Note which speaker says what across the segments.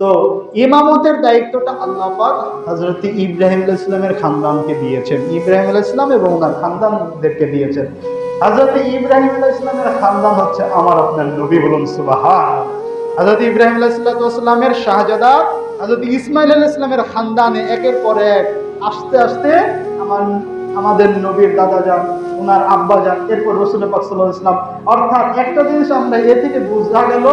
Speaker 1: তো ইমামতের দায়িত্বটা আল্লাহ পাক হজরত ইব্রাহিম আলাইহিস ইসলামের খানদানকে দিয়েছেন। ইব্রাহিম আলাইহিস ইসলাম এবং ওনার খানদানদেরকে দিয়েছেন। হজরত ইব্রাহিম আলাইহিস ইসলামের খানদান হচ্ছে আমার, আপনার নবী বলুন সুবাহা হজরত ইব্রাহিম আলাইহিসসালামের শাহজাদা হজরত ইসমাইল আলাইহিস ইসলামের খানদানে একের পর এক আস্তে আস্তে আমার আমাদের নবীর দাদা যান, ওনার আব্বা যান, এরপর রসুল পাক ইসলাম অর্থাৎ একটা জিনিস আমরা এ থেকে বোঝা গেল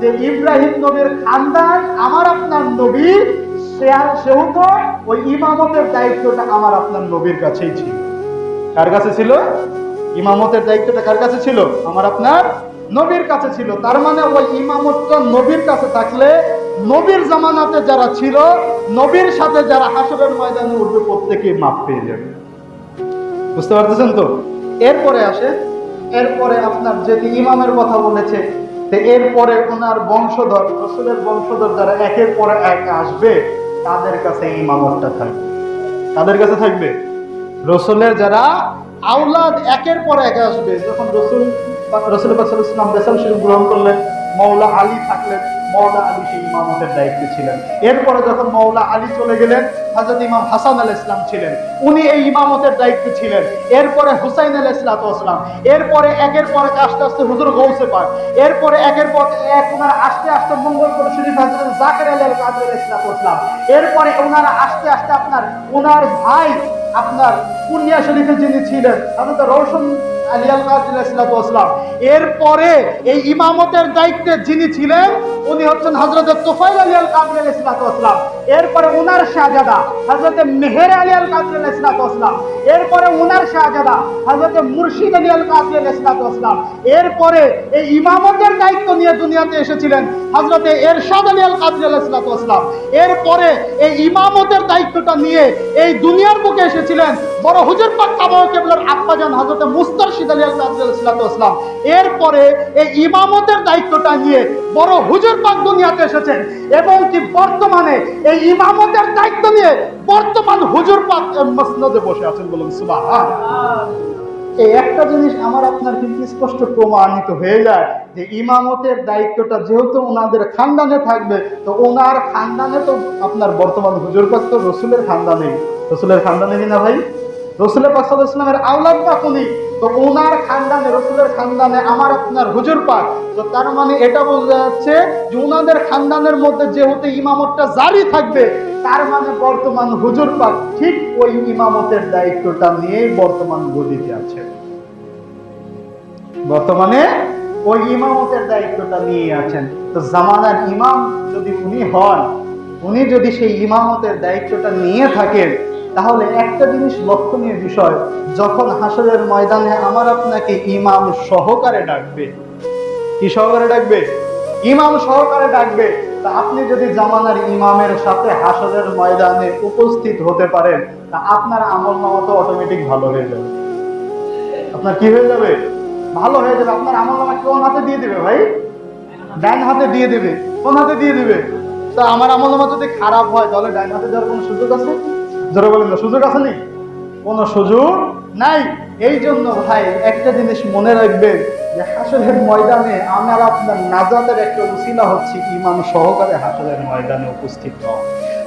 Speaker 1: যে ইব্রাহিম নবীর খানদান আমার আপনার নবী সে- সেহেতু ওই ইমামতের দায়িত্বটা আমার আপনার নবীর কাছেই ছিল। কার কাছে ছিল? ইমামতের দায়িত্বটা কার কাছে ছিল? আমার আপনার নবীর কাছে ছিল। তার মানে ওই ইমামতটা নবীর কাছে থাকলে নবীর জামানাতে যারা ছিল, নবীর সাথে যারা হাসরের ময়দানে উঠবে প্রত্যেকেই মাপ পেয়ে যাবে। বুঝতে পারতেছেন তো? এরপরে আসে, এরপরে আপনার যেটি ইমামের কথা বলেছে এরপরে ওনার বংশধর, রসুলের বংশধর যারা একের পরে এক আসবে, তাদের কাছে ইমামতটা থাকবে। তাদের কাছে থাকবে? রসুলের যারা আউলাদ একের পর এক আসবে, যখন রসুল রসুল ইসলাম বেসাল শরীফ গ্রহণ করলেন মৌলা আলী থাকলেন মৌলা আলী সেই ইমামতের দায়িত্বে ছিলেন। এরপরে যখন মৌলা আলী চলে গেলেন হাজরত ইমাম হাসান আল ইসলাম ছিলেন। উনি এই ইমামতের দায়িত্বে ছিলেন। এরপরে হুসাইন আল ইসলাতাম এরপরে একের পর এক আস্তে আস্তে হুজুর গৌসে পাক এরপরে একের পর এক ওনারা আস্তে আস্তে মঙ্গলপুর শরীফ হাজরত জাকের আলী আল কাদের ইসলাতাম এরপরে ওনারা আস্তে আস্তে আপনার ওনার ভাই আপনার পুনিয়া শরীফে যিনি ছিলেন আমাদের রৌশন এরপরে এই ইমামতের দায়িত্বে যিনি ছিলেন, উনি হচ্ছেন এরপরে উনার শাহজাদা মেহের এরপরে উনার শাহজাদা মুর্শিদ এরপরে এই ইমামতের দায়িত্ব নিয়ে দুনিয়াতে এসেছিলেন হজরতে এরশাদ আলী আল কাদির ইসলাতাম এরপরে এই ইমামতের দায়িত্বটা নিয়ে এই দুনিয়ার বুকে এসেছিলেন বড় হুজুর পাক কাবা কেবলার আব্বাজান হজরত মুস্তারশিদ আলী এরপরে এই ইমামতের দায়িত্বটা নিয়ে বড় হুজুর পাক দুনিয়াতে এসেছেন। এবং কি বর্তমানে এই ইমামতের দায়িত্ব নিয়ে বর্তমান হুজুর পাক মসনদে বসে আছেন বলুন, সুবহান। এই একটা জিনিস আমার আপনার কিন্তু স্পষ্ট প্রমাণিত হয়ে যায় যে ইমামতের দায়িত্বটা যেহেতু ওনাদের খানদানে থাকবে, তো ওনার খানদানে তো আপনার বর্তমান হুজুর পাক তো রসুলের খানদানে রসুলের খানদানে না ভাই? রসুলের পাক ইসলামের আওলাদ পাক উনি তো ওনার খানদানে, রসুলের খানদানে আমার আপনার হুজুর পাক। তো তার মানে এটা বোঝা যাচ্ছে যে ওনাদের খানদানের মধ্যে যেহেতু ইমামতটা জারি থাকবে, তার মানে বর্তমান হুজুর পাক ঠিক ওই ইমামতের দায়িত্বটা নিয়েই বর্তমান গদিতে আছে। বর্তমানে ওই ইমামতের দায়িত্বটা নিয়ে আছেন। তো জামানার ইমাম যদি উনি হন, উনি যদি সেই ইমামতের দায়িত্বটা নিয়ে থাকেন তাহলে একটা জিনিস লক্ষণীয় বিষয়, যখন হাসরের ময়দানে আমার আপনাকে ইমাম সহকারে ডাকবে। কি সহকারে ডাকবে? ইমাম সহকারে ডাকবে। তা আপনি যদি জামানার ইমামের সাথে হাসরের ময়দানে উপস্থিত হতে পারেন, তা আপনার আমল নামা তো অটোমেটিক ভালো হয়ে যাবে। আপনার কি হয়ে যাবে? ভালো হয়ে যাবে। আপনার আমল নামা কোন হাতে দিয়ে দিবে ভাই? ডান হাতে দিয়ে দিবে। কোন হাতে দিয়ে দিবে? তা আমার আমল নামা যদি খারাপ হয়, তাহলে ডান হাতে যাওয়ার কোনো সুযোগ আছে? জোরে বলেন না সুযোগ আছে নি? কোনো সুযোগ নাই। এই জন্য ভাই, একটা জিনিস মনে রাখবেন যে হাসরের ময়দানে আমার আপনার নাজাতের একটা উসিলা হচ্ছে ইমাম সহকারে হাসরের ময়দানে উপস্থিত হওয়া।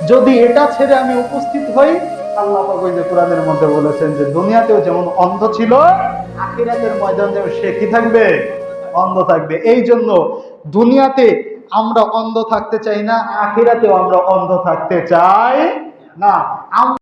Speaker 1: যদি এটা ছেড়ে আমি উপস্থিত হই, আল্লাহ পাক যে কোরআনের মধ্যে বলেছেন যে দুনিয়াতেও যেমন অন্ধ ছিল, আখিরাতের ময়দানে সে কি থাকবে? অন্ধ থাকবে। এই জন্য দুনিয়াতে আমরা অন্ধ থাকতে চাই না, আখিরাতেও আমরা অন্ধ থাকতে চাই না। আম-